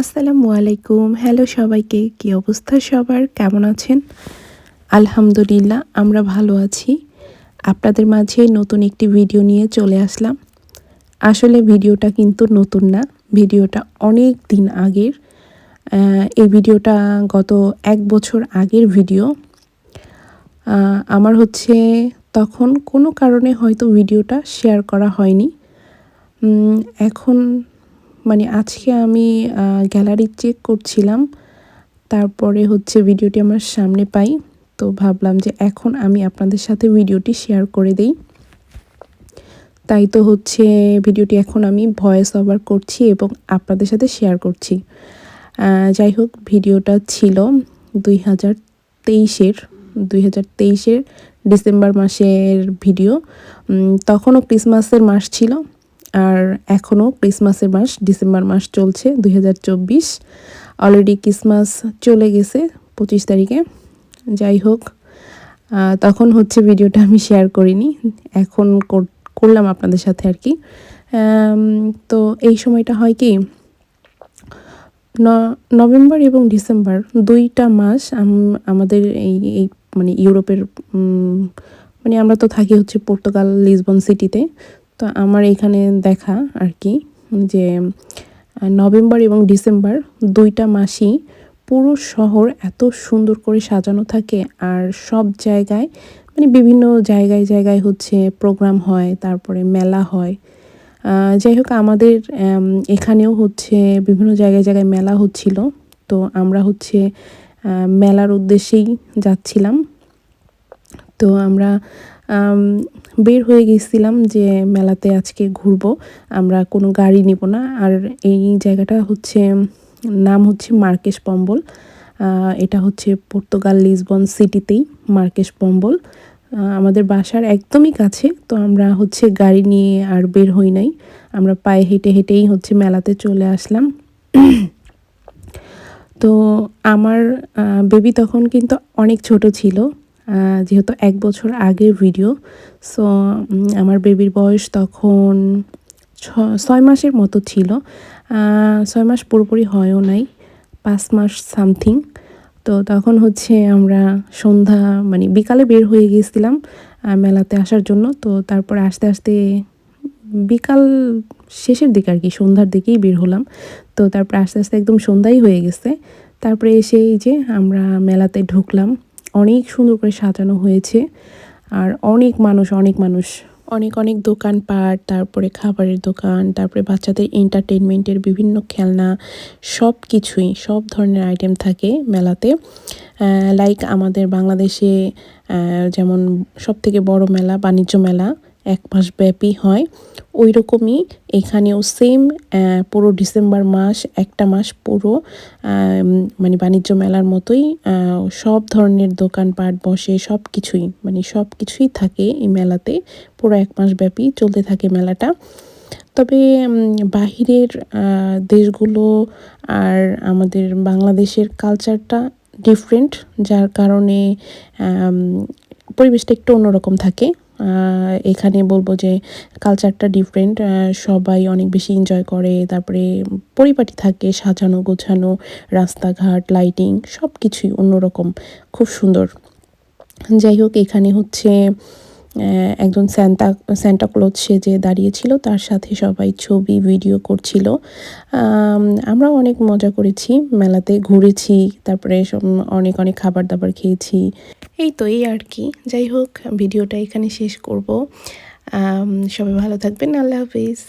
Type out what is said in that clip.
আসসালামু আলাইকুম। হ্যালো সবাইকে, কি অবস্থা সবার? কেমন আছেন? আলহামদুলিল্লাহ, আমরা ভালো আছি। আপনাদের মাঝে নতুন একটি ভিডিও নিয়ে চলে আসলাম। আসলে ভিডিওটা কিন্তু নতুন না ভিডিওটা অনেক দিন আগের। এই ভিডিওটা গত এক বছর আগের ভিডিও আমার হচ্ছে তখন কোনো কারণে হয়তো ভিডিওটা শেয়ার করা হয়নি। এখন মানে আজকে আমি গ্যালারি চেক করছিলাম। তারপরে হচ্ছে ভিডিওটি আমার সামনে পাই। তো ভাবলাম যে এখন আমি আপনাদের সাথে ভিডিওটি শেয়ার করে দেই। তাই তো হচ্ছে ভিডিওটি এখন আমি ভয়েস ওভার করছি এবং আপনাদের সাথে শেয়ার করছি। যাই হোক ভিডিওটা ছিল দুই হাজার তেইশের, দুই হাজার তেইশের ডিসেম্বর মাসের ভিডিও তখনও ক্রিসমাসের মাস ছিল। আর এখনও ক্রিসমাসের মাস, ডিসেম্বর মাস চলছে দুই হাজার চব্বিশ। অলরেডি ক্রিসমাস চলে গেছে পঁচিশ তারিখে। যাই হোক তখন হচ্ছে ভিডিওটা আমি শেয়ার করিনি। এখন কর- করলাম আপনাদের সাথে আর কি। তো এই সময়টা হয় কি নভেম্বর এবং ডিসেম্বর দুইটা মাস আমাদের এই এই মানে ইউরোপের মানে আমরা তো থাকি হচ্ছে পর্তুগাল, লিসবন সিটিতে। তো আমার এখানে দেখা আর কি যে নভেম্বর এবং ডিসেম্বর দুইটা মাসই পুরো শহর এত সুন্দর করে সাজানো থাকে আর সব জায়গায় মানে বিভিন্ন জায়গায় জায়গায় হচ্ছে প্রোগ্রাম হয় তারপরে মেলা হয়। যাই হোক আমাদের এখানেও হচ্ছে বিভিন্ন জায়গায় জায়গায় মেলা হচ্ছিল। তো আমরা হচ্ছে মেলার উদ্দেশ্যেই যাচ্ছিলাম। তো আমরা আম, বের হয়ে গেছিলাম যে মেলাতে আজকে ঘুরবো। আমরা কোনো গাড়ি নিব না। আর এই জায়গাটা হচ্ছে, নাম হচ্ছে মার্কেশ পম্বল। এটা হচ্ছে পর্তুগাল লিসবন সিটিতেই মার্কেশ পম্বল। আমাদের বাসার একদমই কাছে, তো আমরা হচ্ছে গাড়ি নিয়ে আর বের হই নাই। আমরা পায়ে হেঁটে হেঁটেই হচ্ছে মেলাতে চলে আসলাম। তো আমার বেবি তখন কিন্তু অনেক ছোট ছিল। যেহেতু এক বছর আগের ভিডিও সো আমার বেবির বয়স তখন ছয় মাসের মতো ছিল। ছয় মাস পুরোপুরি হয়ও নাই, পাঁচ মাস সামথিং তো তখন হচ্ছে আমরা সন্ধ্যা মানে বিকালে বের হয়ে গিয়েছিলাম মেলাতে আসার জন্য। তো তারপর আস্তে আস্তে বিকাল শেষের দিকে আর কি, সন্ধ্যার দিকেই বের হলাম। তো তারপর আস্তে আস্তে একদম সন্ধ্যাই হয়ে গেছে। তারপরে এসে এই যে আমরা মেলাতে ঢুকলাম। অনেক সুন্দর করে সাজানো হয়েছে। আর অনেক মানুষ অনেক মানুষ, অনেক অনেক দোকান পাট তারপরে খাবারের দোকান, তারপরে বাচ্চাদের এন্টারটেনমেন্টের বিভিন্ন খেলনা সব কিছুই সব ধরনের আইটেম থাকে মেলাতে। লাইক আমাদের বাংলাদেশে যেমন সব থেকে বড় মেলা বাণিজ্য মেলা এক মাস ব্যাপী হয়। ওই রকমই এখানেও সেম পুরো ডিসেম্বর মাস, একটা মাস পুরো মানে বাণিজ্য মেলার মতোই সব ধরনের দোকানপাট বসে সব কিছুই মানে সব কিছুই থাকে এই মেলাতে। পুরো এক মাস ব্যাপী চলতে থাকে মেলাটা। তবে বাহিরের দেশগুলো আর আমাদের বাংলাদেশের কালচারটা ডিফারেন্ট যার কারণে পরিবেশটা একটু অন্যরকম থাকে। এখানে বলব যে কালচারটা ডিফারেন্ট সবাই অনেক বেশি এনজয় করে তারপরে পরিপাটি থাকে সাজানো গোছানো রাস্তাঘাট লাইটিং সব কিছুই অন্যরকম খুব সুন্দর। যাই হোক এখানে হচ্ছে একজন স্যান্টা স্যান্টা ক্লথ সেজে দাঁড়িয়েছিল তার সাথে সবাই ছবি ভিডিও করছিল। আম, আমরাও অনেক মজা করেছি মেলাতে ঘুরেছি তারপরে অনেক অনেক খাবার দাবার খেয়েছি। এই তো, এই আর কি। যাই হোক, ভিডিওটা এখানে শেষ করব। সবাই ভালো থাকবেন। আল্লাহ হাফিজ।